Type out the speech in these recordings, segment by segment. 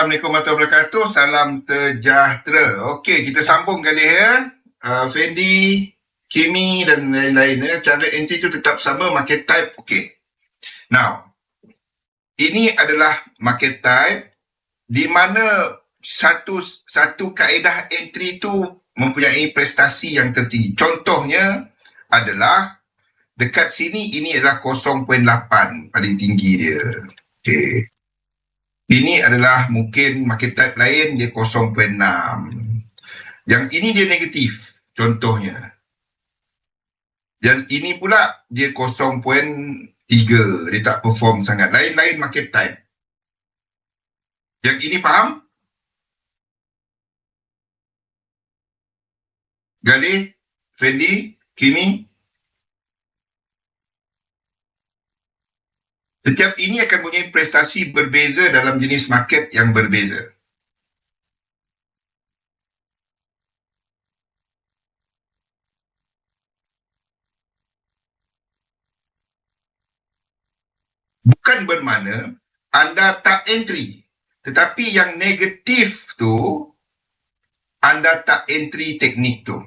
Assalamualaikum warahmatullahi wabarakatuh. Salam sejahtera. Okey, kita sambung kali ya. Uh, Fendi, Kimi dan lain-lain ya. Cara entry itu tetap sama market type. Okey. Now, ini adalah market type di mana satu satu kaedah entry itu mempunyai prestasi yang tertinggi. Contohnya adalah dekat sini ini adalah 0.8 paling tinggi dia. Okey. Ini adalah mungkin market type lain dia 0.6. Yang ini dia negatif contohnya. Dan ini pula dia 0.3. Dia tak perform sangat. Lain-lain market type. Yang ini faham? Galih? Fendi? Kimi? Setiap ini akan mempunyai prestasi berbeza dalam jenis market yang berbeza. Bukan bermakna anda tak entry. Tetapi yang negatif tu, anda tak entry teknik tu.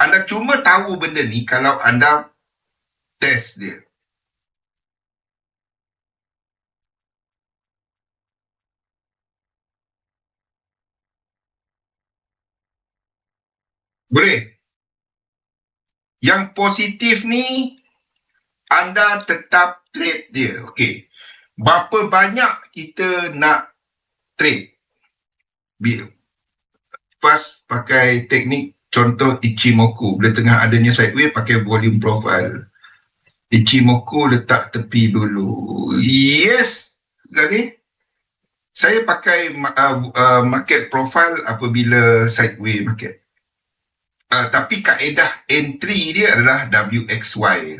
Anda cuma tahu benda ni kalau anda test dia. Boleh. Yang positif ni anda tetap trade dia. Okey. Berapa banyak kita nak trade? Pas pakai teknik contoh Ichimoku. Bila tengah adanya sideway pakai volume profile. Ichimoku letak tepi dulu. Yes. Gani. Saya pakai uh, uh, market profile apabila sideway market. Uh, tapi kaedah entry dia adalah WXY.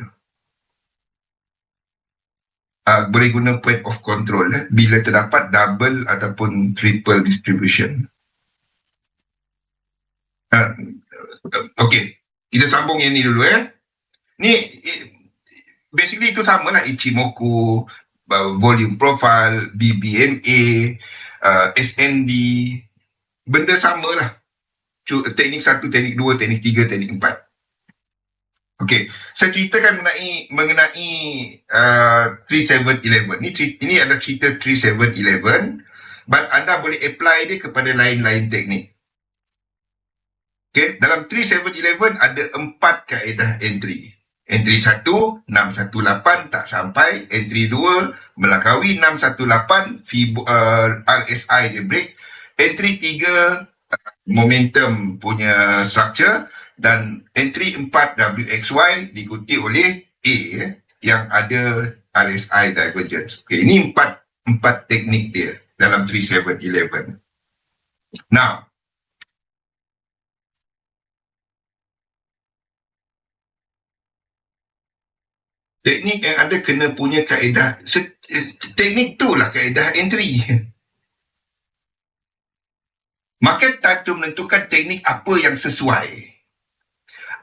Uh, boleh guna point of control eh, bila terdapat double ataupun triple distribution. Uh, okay, kita sambung yang ni dulu eh. Ni basically itu sama lah Ichimoku, uh, volume profile, BBMA, uh, SND, benda sama lah teknik satu, teknik dua, teknik tiga, teknik empat. Okey, saya ceritakan mengenai mengenai uh, 3711. Ini ini adalah cerita 3711, but anda boleh apply dia kepada lain-lain teknik. Okey, dalam 3711 ada empat kaedah entry. Entry 1, 618 tak sampai. Entry 2, melangkaui 618, FIBO, uh, RSI dia break. Entry 3, momentum punya structure dan entry 4 WXY diikuti oleh A yang ada RSI divergence. Okay, ini empat empat teknik dia dalam 3711. Now, teknik yang ada kena punya kaedah, teknik tu lah kaedah entry. Market time itu menentukan teknik apa yang sesuai.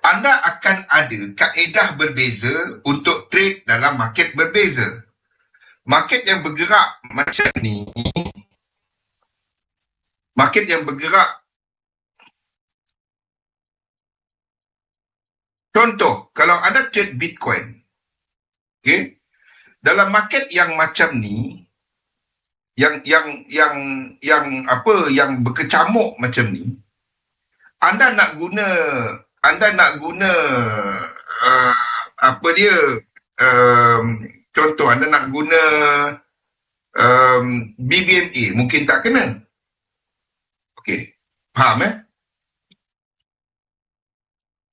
Anda akan ada kaedah berbeza untuk trade dalam market berbeza. Market yang bergerak macam ni, market yang bergerak Contoh, kalau anda trade Bitcoin, okay, dalam market yang macam ni, yang yang yang yang apa yang berkecamuk macam ni anda nak guna anda nak guna uh, apa dia um, contoh anda nak guna um, BBMA mungkin tak kena. Okey. Faham eh?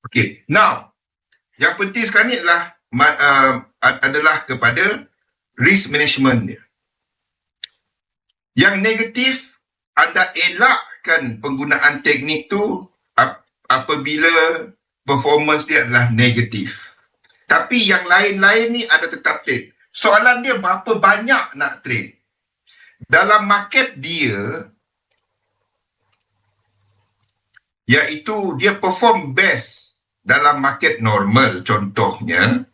Okey. Now yang penting sekarang ni adalah uh, adalah kepada risk management dia yang negatif, anda elakkan penggunaan teknik tu apabila performance dia adalah negatif. Tapi yang lain-lain ni ada tetap trade. Soalan dia berapa banyak nak trade? Dalam market dia, iaitu dia perform best dalam market normal contohnya,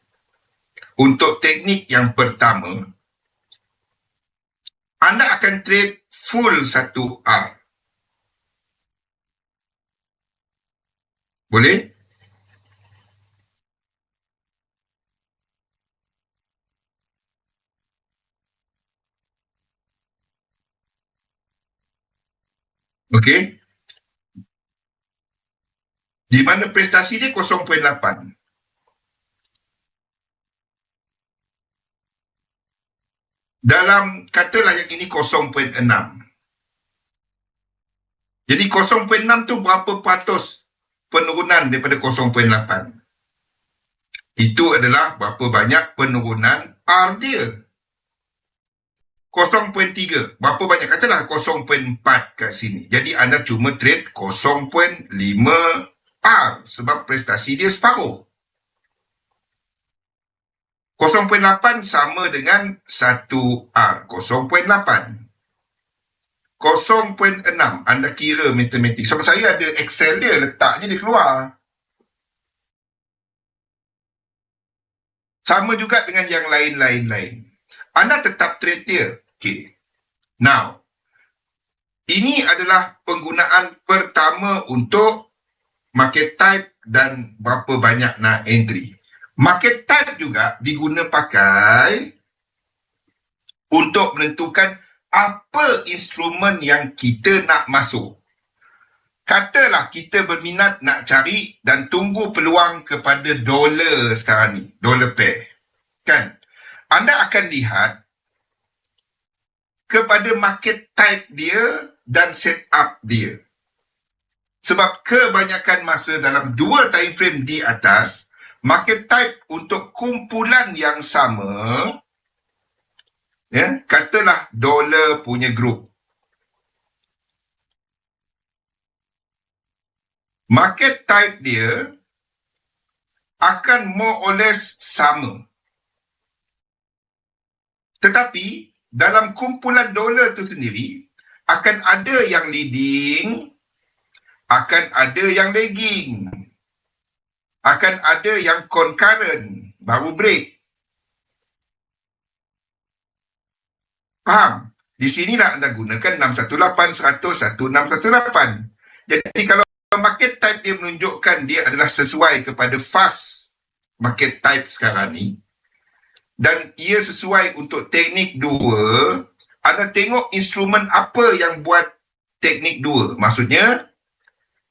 untuk teknik yang pertama, anda akan trade full 1R. Boleh? Okey. Di mana prestasi dia 0.8. Dalam katalah yang ini 0.6. Jadi 0.6 tu berapa peratus penurunan daripada 0.8? Itu adalah berapa banyak penurunan R dia. 0.3. Berapa banyak? Katalah 0.4 kat sini. Jadi anda cuma trade 0.5 R sebab prestasi dia separuh. 0.8 sama dengan 1R. 0.8. 0.6. Anda kira matematik. Sebab saya ada Excel dia. Letak je dia keluar. Sama juga dengan yang lain-lain-lain. Anda tetap trade dia. Okay. Now, ini adalah penggunaan pertama untuk market type dan berapa banyak nak entry. Market type juga diguna pakai untuk menentukan apa instrumen yang kita nak masuk. Katalah kita berminat nak cari dan tunggu peluang kepada dolar sekarang ni, dolar pair. Kan? Anda akan lihat kepada market type dia dan setup dia. Sebab kebanyakan masa dalam dua time frame di atas, market type untuk kumpulan yang sama, ya, katalah dolar punya group. Market type dia akan more or less sama. Tetapi dalam kumpulan dolar tu sendiri akan ada yang leading akan ada yang lagging akan ada yang concurrent. Baru break. Faham? Di sinilah anda gunakan 618 100 1618 jadi kalau market type dia menunjukkan dia adalah sesuai kepada fast market type sekarang ni dan ia sesuai untuk teknik dua, anda tengok instrumen apa yang buat teknik dua. Maksudnya,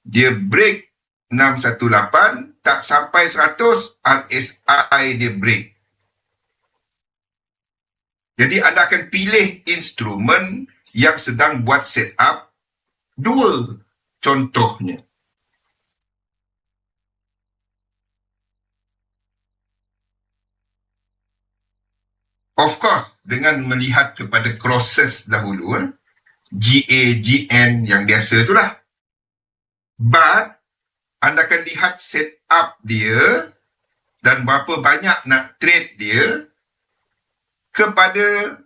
dia break 618, tak sampai 100, RSI dia break. Jadi anda akan pilih instrumen yang sedang buat setup dua contohnya. Of course, dengan melihat kepada crosses dahulu, eh, GA, GN yang biasa itulah. But, anda akan lihat setup dia dan berapa banyak nak trade dia kepada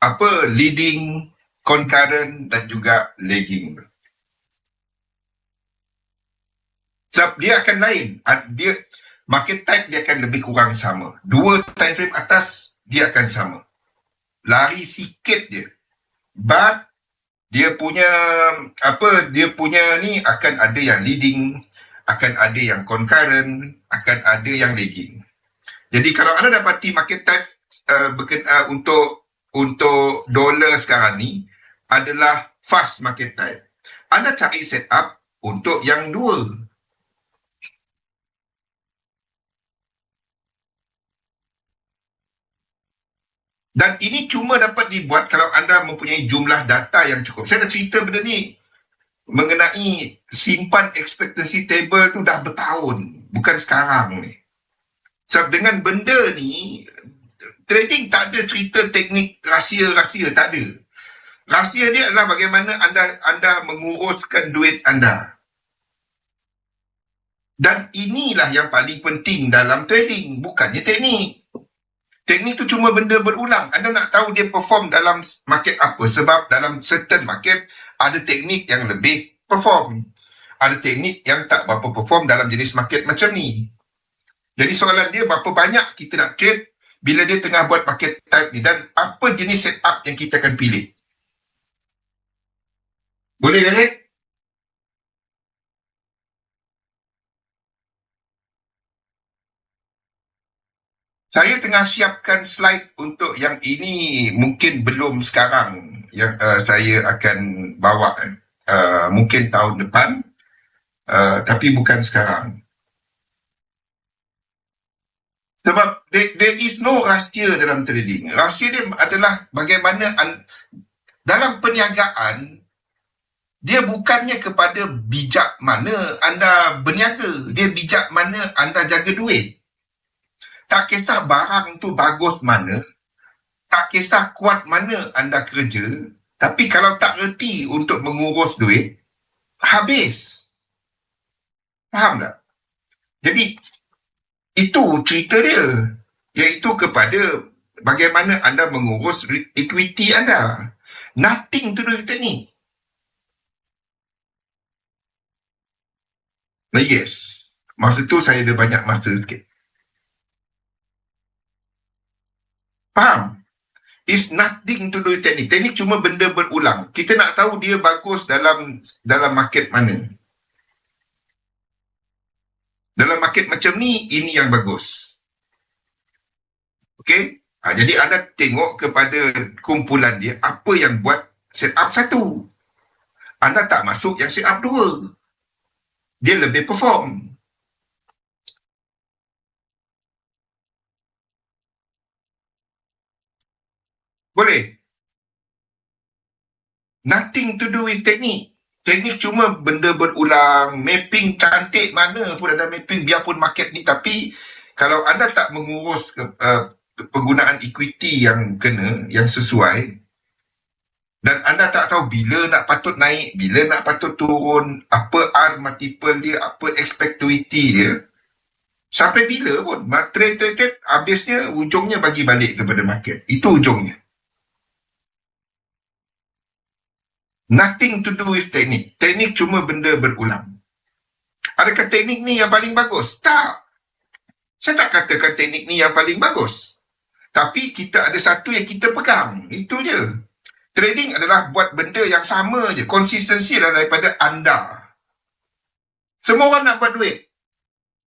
apa leading, concurrent dan juga lagging. Sebab dia akan lain. Dia market type dia akan lebih kurang sama. Dua time frame atas dia akan sama. Lari sikit dia. But dia punya apa dia punya ni akan ada yang leading, akan ada yang concurrent, akan ada yang lagging. Jadi kalau anda dapati market type uh, berken, uh, untuk untuk dolar sekarang ni adalah fast market type. Anda cari setup untuk yang dua Dan ini cuma dapat dibuat kalau anda mempunyai jumlah data yang cukup. Saya dah cerita benda ni mengenai simpan expectancy table tu dah bertahun. Bukan sekarang ni. Sebab dengan benda ni, trading tak ada cerita teknik rahsia-rahsia. Tak ada. Rahsia dia adalah bagaimana anda anda menguruskan duit anda. Dan inilah yang paling penting dalam trading. Bukannya teknik. Teknik tu cuma benda berulang. Anda nak tahu dia perform dalam market apa. Sebab dalam certain market, ada teknik yang lebih perform. Ada teknik yang tak berapa perform dalam jenis market macam ni. Jadi soalan dia berapa banyak kita nak trade bila dia tengah buat market type ni dan apa jenis setup yang kita akan pilih. Boleh? Eh? Saya tengah siapkan slide untuk yang ini mungkin belum sekarang yang uh, saya akan bawa uh, mungkin tahun depan uh, tapi bukan sekarang. Sebab there, there is no rahsia dalam trading. Rahsia dia adalah bagaimana an, dalam perniagaan dia bukannya kepada bijak mana anda berniaga. Dia bijak mana anda jaga duit tak kisah barang tu bagus mana, tak kisah kuat mana anda kerja, tapi kalau tak reti untuk mengurus duit, habis. Faham tak? Jadi, itu cerita dia. Iaitu kepada bagaimana anda mengurus equity anda. Nothing to do with ni. Nah, yes. Masa tu saya ada banyak masa sikit. Faham? It's nothing to do with teknik. Teknik cuma benda berulang. Kita nak tahu dia bagus dalam dalam market mana. Dalam market macam ni, ini yang bagus. Okay? Ha, jadi anda tengok kepada kumpulan dia, apa yang buat set up satu. Anda tak masuk yang set up dua. Dia lebih perform. Boleh. Nothing to do with teknik. Teknik cuma benda berulang, mapping cantik mana pun ada mapping biarpun market ni tapi kalau anda tak mengurus uh, penggunaan equity yang kena, yang sesuai dan anda tak tahu bila nak patut naik, bila nak patut turun, apa R multiple dia, apa expectuity dia, sampai bila pun, trade, trade, trade, habisnya ujungnya bagi balik kepada market. Itu ujungnya. Nothing to do with teknik. Teknik cuma benda berulang. Adakah teknik ni yang paling bagus? Tak. Saya tak katakan teknik ni yang paling bagus. Tapi kita ada satu yang kita pegang. Itu je. Trading adalah buat benda yang sama je. Konsistensi adalah daripada anda. Semua orang nak buat duit.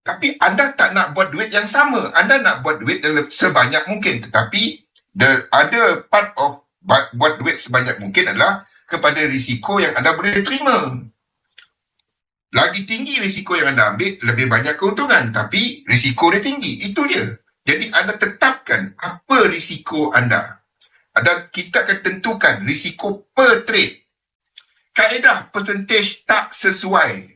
Tapi anda tak nak buat duit yang sama. Anda nak buat duit sebanyak mungkin. Tetapi the other part of buat duit sebanyak mungkin adalah kepada risiko yang anda boleh terima. Lagi tinggi risiko yang anda ambil, lebih banyak keuntungan. Tapi risiko dia tinggi. Itu dia. Jadi anda tetapkan apa risiko anda. Dan kita akan tentukan risiko per trade. Kaedah percentage tak sesuai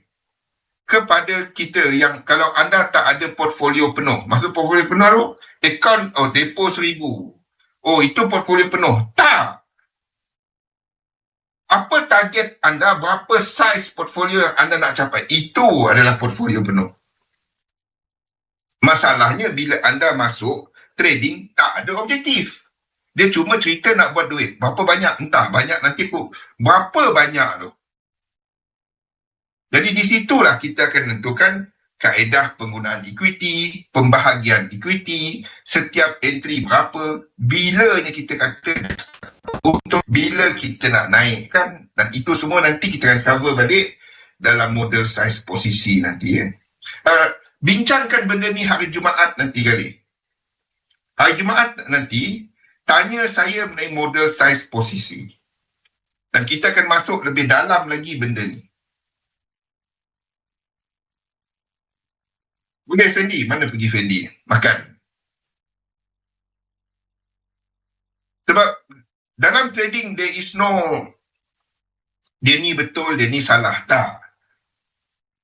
kepada kita yang kalau anda tak ada portfolio penuh. Maksud portfolio penuh tu, account oh, depo seribu. Oh, itu portfolio penuh. Tak apa target anda, berapa size portfolio yang anda nak capai. Itu adalah portfolio penuh. Masalahnya bila anda masuk trading, tak ada objektif. Dia cuma cerita nak buat duit. Berapa banyak? Entah. Banyak nanti pun. Berapa banyak tu? Jadi di situlah kita akan menentukan kaedah penggunaan equity, pembahagian equity, setiap entry berapa, bilanya kita kata untuk bila kita nak naik kan dan itu semua nanti kita akan cover balik dalam model size posisi nanti ya. Uh, bincangkan benda ni hari Jumaat nanti kali. Hari Jumaat nanti tanya saya mengenai model size posisi. Dan kita akan masuk lebih dalam lagi benda ni. Boleh Fendi? Mana pergi Fendi? Makan. Sebab dalam trading there is no dia ni betul, dia ni salah. Tak.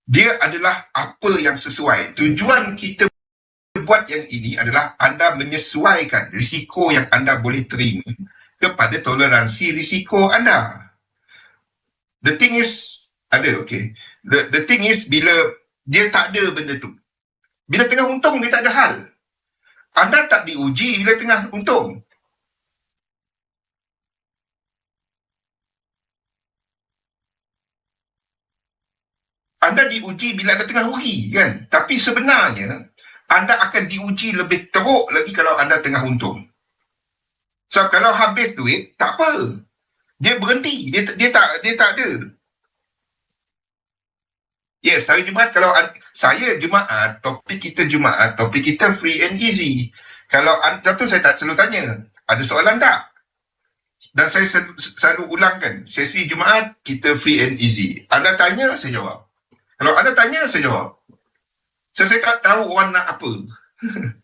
Dia adalah apa yang sesuai. Tujuan kita buat yang ini adalah anda menyesuaikan risiko yang anda boleh terima kepada toleransi risiko anda. The thing is, ada, okay. The, the thing is, bila dia tak ada benda tu. Bila tengah untung, dia tak ada hal. Anda tak diuji bila tengah untung. Anda diuji bila anda tengah rugi kan tapi sebenarnya anda akan diuji lebih teruk lagi kalau anda tengah untung. So, kalau habis duit, tak apa. Dia berhenti. Dia, dia tak dia tak ada. Yes, hari Jumaat kalau saya Jumaat, topik kita Jumaat, topik kita free and easy. Kalau satu saya tak selalu tanya, ada soalan tak? Dan saya selalu ulangkan, sesi Jumaat kita free and easy. Anda tanya, saya jawab. Kalau anda tanya, saya jawab. So, saya tak tahu orang nak apa.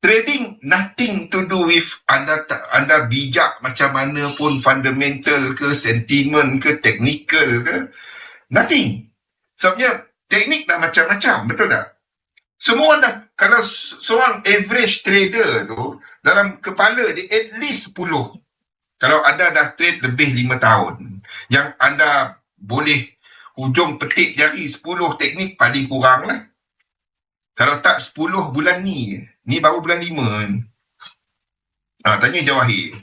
Trading nothing to do with anda anda bijak macam mana pun fundamental ke sentiment ke technical ke. Nothing. Sebabnya teknik dah macam-macam, betul tak? Semua dah, kalau seorang average trader tu, dalam kepala dia at least 10. Kalau anda dah trade lebih 5 tahun, yang anda boleh ujung petik jari 10 teknik paling kurang lah. Kalau tak 10 bulan ni, ni baru bulan 5 Ha, tanya Jawahir.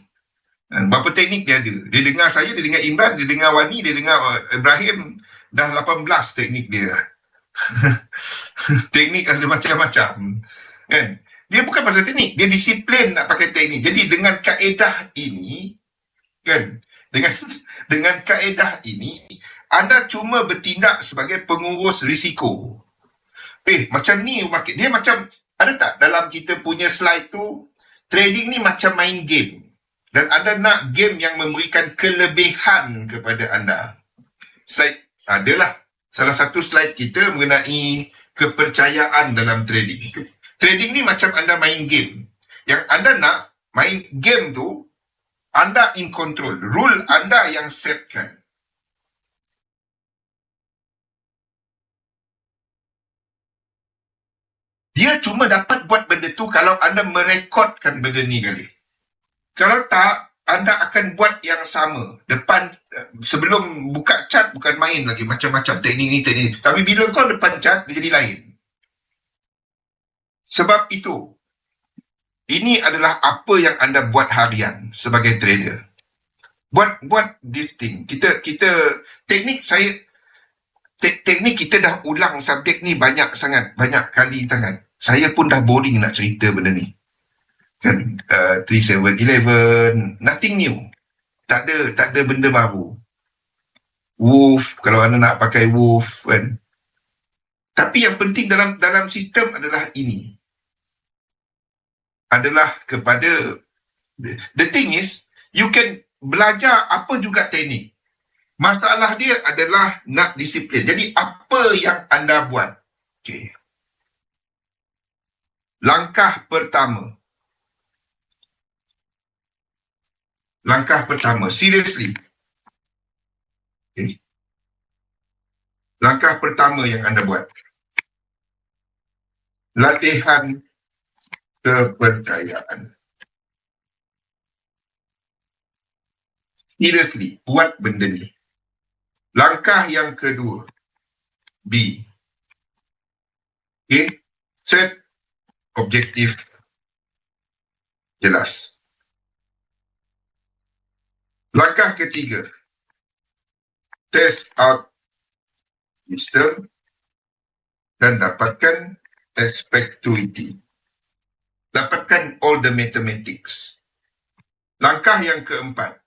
Berapa teknik dia ada? Dia dengar saya, dia dengar Imran, dia dengar Wani, dia dengar uh, Ibrahim. Dah 18 teknik dia. teknik ada macam-macam. Kan? Dia bukan pasal teknik. Dia disiplin nak pakai teknik. Jadi dengan kaedah ini, kan? Dengan dengan kaedah ini, anda cuma bertindak sebagai pengurus risiko. Eh, macam ni market. Dia macam, ada tak dalam kita punya slide tu, trading ni macam main game. Dan anda nak game yang memberikan kelebihan kepada anda. Slide, adalah salah satu slide kita mengenai kepercayaan dalam trading. Trading ni macam anda main game. Yang anda nak main game tu, anda in control. Rule anda yang setkan. Dia cuma dapat buat benda tu kalau anda merekodkan benda ni kali. Kalau tak, anda akan buat yang sama. Depan, sebelum buka chat bukan main lagi macam-macam teknik ni, teknik ni. Tapi bila kau depan chat, dia jadi lain. Sebab itu, ini adalah apa yang anda buat harian sebagai trader. Buat buat this thing. Kita kita teknik saya te- teknik kita dah ulang subjek ni banyak sangat, banyak kali sangat. Saya pun dah boring nak cerita benda ni. Kan, uh, 3711, nothing new. Tak ada, tak ada benda baru. Wolf, kalau anda nak pakai wolf, kan. Tapi yang penting dalam dalam sistem adalah ini. Adalah kepada, the thing is, you can belajar apa juga teknik. Masalah dia adalah nak disiplin. Jadi apa yang anda buat? Okay. Langkah pertama. Langkah pertama. Seriously. Okay. Langkah pertama yang anda buat. Latihan kepercayaan. Seriously, buat benda ni. Langkah yang kedua. B. Okay. Set objektif jelas. Langkah ketiga. Test out sistem dan dapatkan expectuity. Dapatkan all the mathematics. Langkah yang keempat.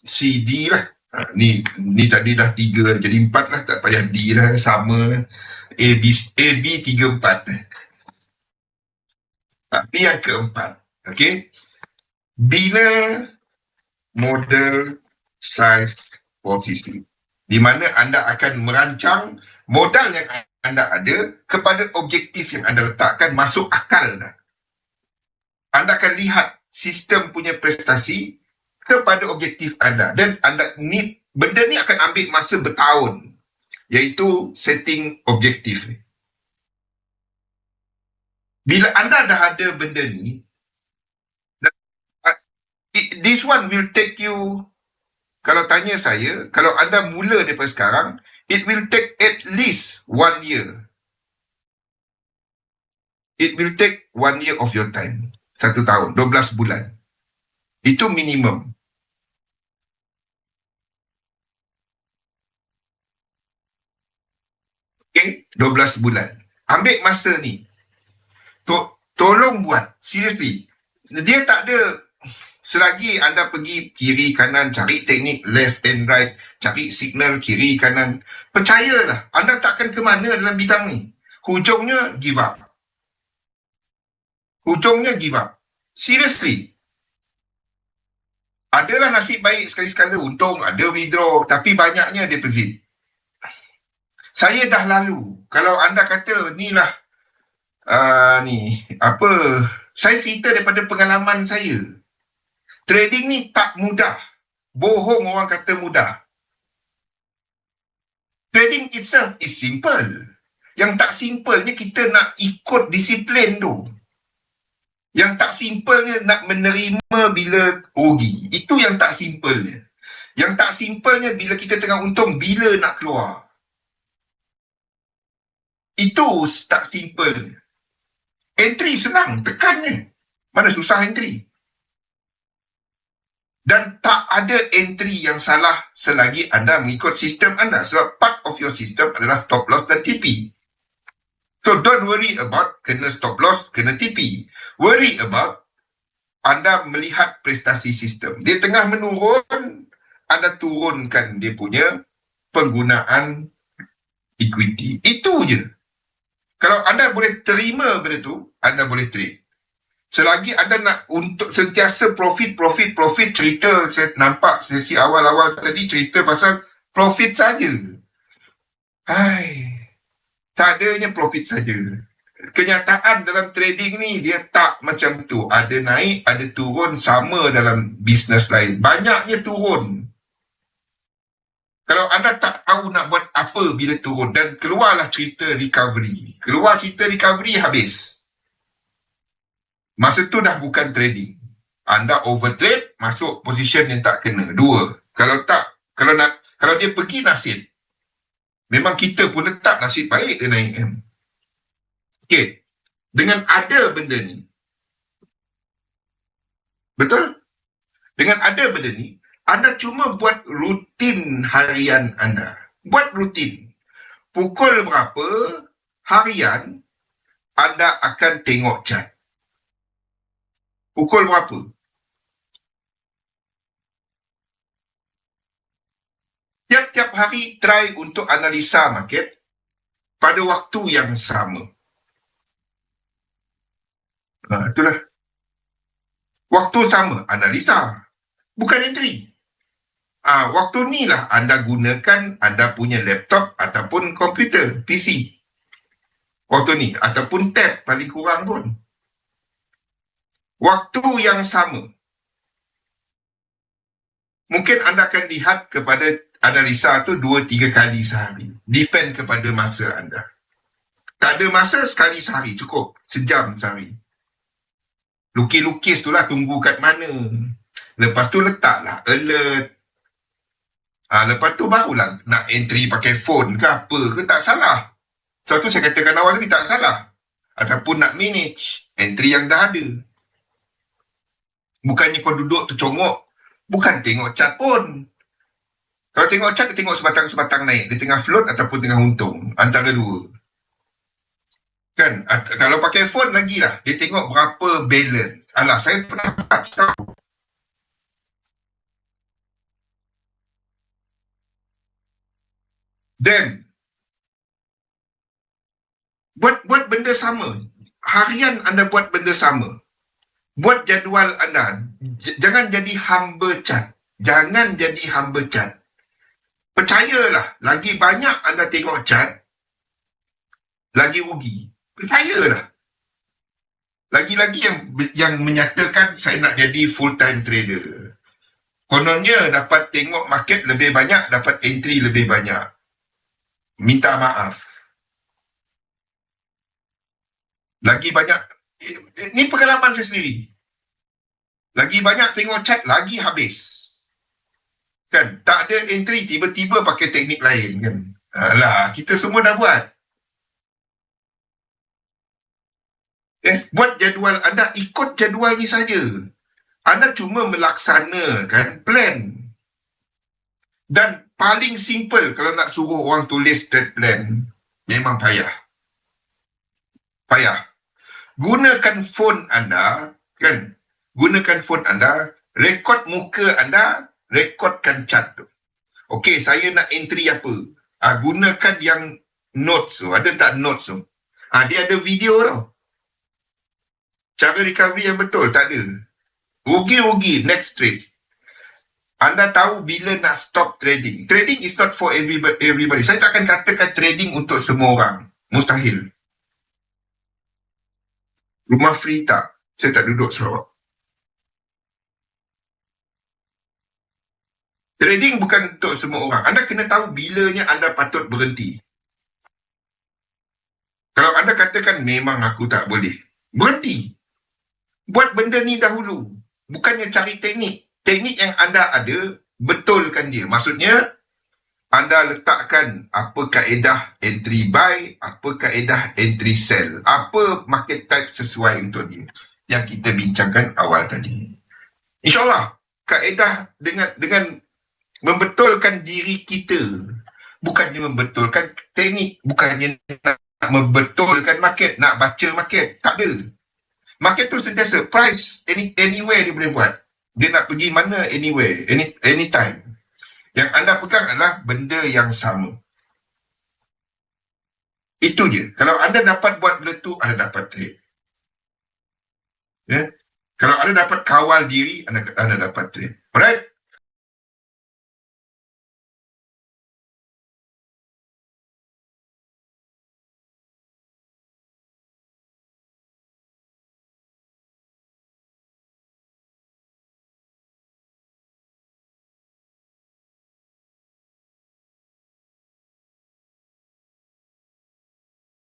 CD lah. Ha, ni ni tadi dah tiga jadi empat lah tak payah D lah sama A B A B tiga empat. Tapi yang keempat okay bina model size posisi di mana anda akan merancang modal yang anda ada kepada objektif yang anda letakkan masuk akal anda akan lihat sistem punya prestasi kepada objektif anda. Dan anda need benda ni akan ambil masa bertahun. Iaitu setting objektif. Bila anda dah ada benda ni uh, this one will take you kalau tanya saya kalau anda mula daripada sekarang it will take at least one year. It will take one year of your time. Satu tahun. 12 bulan itu minimum. Okay, 12 bulan. Ambil masa ni. To- tolong buat. Seriously. Dia tak ada selagi anda pergi kiri kanan cari teknik left and right, cari signal kiri kanan, percayalah anda takkan ke mana dalam bidang ni. Hujungnya give up. Hujungnya give up. Seriously. Adalah nasib baik sekali-sekala untung ada withdraw tapi banyaknya deposit. Saya dah lalu. Kalau anda kata ni lah uh, ni apa saya cerita daripada pengalaman saya. Trading ni tak mudah. Bohong orang kata mudah. Trading itself is simple. Yang tak simpelnya kita nak ikut disiplin tu. Yang tak simpelnya nak menerima bila rugi. Itu yang tak simpelnya. Yang tak simpelnya bila kita tengah untung, bila nak keluar. Itu tak simpelnya. Entry senang, tekannya. Mana susah entry. Dan tak ada entry yang salah selagi anda mengikut sistem anda. Sebab part of your system adalah stop loss dan TP. So don't worry about kena stop loss, kena TP. Worry about anda melihat prestasi sistem. Dia tengah menurun, anda turunkan dia punya penggunaan equity. Itu je. Kalau anda boleh terima benda tu, anda boleh trade. Selagi anda nak untuk sentiasa profit, profit, profit, cerita saya nampak sesi awal-awal tadi cerita pasal profit saja. Hai, tak adanya profit saja. Kenyataan dalam trading ni dia tak macam tu. Ada naik, ada turun sama dalam bisnes lain. Banyaknya turun. Kalau anda tak tahu nak buat apa bila turun dan keluarlah cerita recovery. Keluar cerita recovery habis. Masa tu dah bukan trading. Anda overtrade, masuk position yang tak kena. Dua. Kalau tak, kalau nak kalau dia pergi nasib, Memang kita pun letak nasib baik dia naik kan. Okey. Dengan ada benda ni. Betul? Dengan ada benda ni, anda cuma buat rutin harian anda. Buat rutin. Pukul berapa harian anda akan tengok chart. Pukul berapa? Tiap-tiap hari try untuk analisa market pada waktu yang sama. Ha, itulah. Waktu sama, analisa. Bukan entry. Ha, waktu ni lah anda gunakan anda punya laptop ataupun komputer, PC. Waktu ni, ataupun tab paling kurang pun. Waktu yang sama. Mungkin anda akan lihat kepada analisa tu dua tiga kali sehari. Depend kepada masa anda. Tak ada masa sekali sehari cukup. Sejam sehari. Lukis-lukis tu lah tunggu kat mana. Lepas tu letaklah alert. Ha, lepas tu barulah nak entry pakai phone ke apa ke tak salah. Sebab tu saya katakan awal tadi tak salah. Ataupun nak manage entry yang dah ada. Bukannya kau duduk tercongok. Bukan tengok cat pun. Kalau tengok chart, dia tengok sebatang-sebatang naik. Dia tengah float ataupun tengah untung. Antara dua. Kan? At- kalau pakai phone lagi lah. Dia tengok berapa balance. Alah, saya pernah dapat tahu. Then, buat buat benda sama. Harian anda buat benda sama. Buat jadual anda. J- jangan jadi hamba cat. Jangan jadi hamba cat Percayalah, lagi banyak anda tengok chart, lagi rugi. Percayalah. Lagi-lagi yang yang menyatakan saya nak jadi full-time trader. Kononnya dapat tengok market lebih banyak, dapat entry lebih banyak. Minta maaf. Lagi banyak, ini pengalaman saya sendiri. Lagi banyak tengok chat, lagi habis. Kan? Tak ada entry, tiba-tiba pakai teknik lain kan. Alah, kita semua dah buat. Eh, buat jadual anda, ikut jadual ni saja. Anda cuma melaksanakan plan. Dan paling simple kalau nak suruh orang tulis trade plan. memang payah. Payah. Gunakan phone anda, kan? Gunakan phone anda, rekod muka anda, rekodkan cat tu. Okey, saya nak entry apa? Ah, gunakan yang notes tu. Ada tak notes tu? Ah, dia ada video tau. Cara recovery yang betul, tak ada. Rugi-rugi, next trade. Anda tahu bila nak stop trading. Trading is not for everybody. everybody. Saya tak akan katakan trading untuk semua orang. Mustahil. Rumah free tak? Saya tak duduk Sarawak. Trading bukan untuk semua orang. Anda kena tahu bilanya anda patut berhenti. Kalau anda katakan memang aku tak boleh. Berhenti. Buat benda ni dahulu. Bukannya cari teknik teknik yang anda ada, betulkan dia. Maksudnya, anda letakkan apa kaedah entry buy, apa kaedah entry sell, apa market type sesuai untuk dia. Yang kita bincangkan awal tadi. InsyaAllah, kaedah dengan dengan membetulkan diri kita. Bukannya membetulkan teknik, bukannya nak membetulkan market, nak baca market. Tak ada. Market tu sentiasa price any, anywhere dia boleh buat dia nak pergi mana anywhere, any anytime. Yang anda pegang adalah benda yang sama. Itu je. Kalau anda dapat buat benda tu, anda dapat trade. Ya? Kalau anda dapat kawal diri, anda, anda dapat trade. Alright?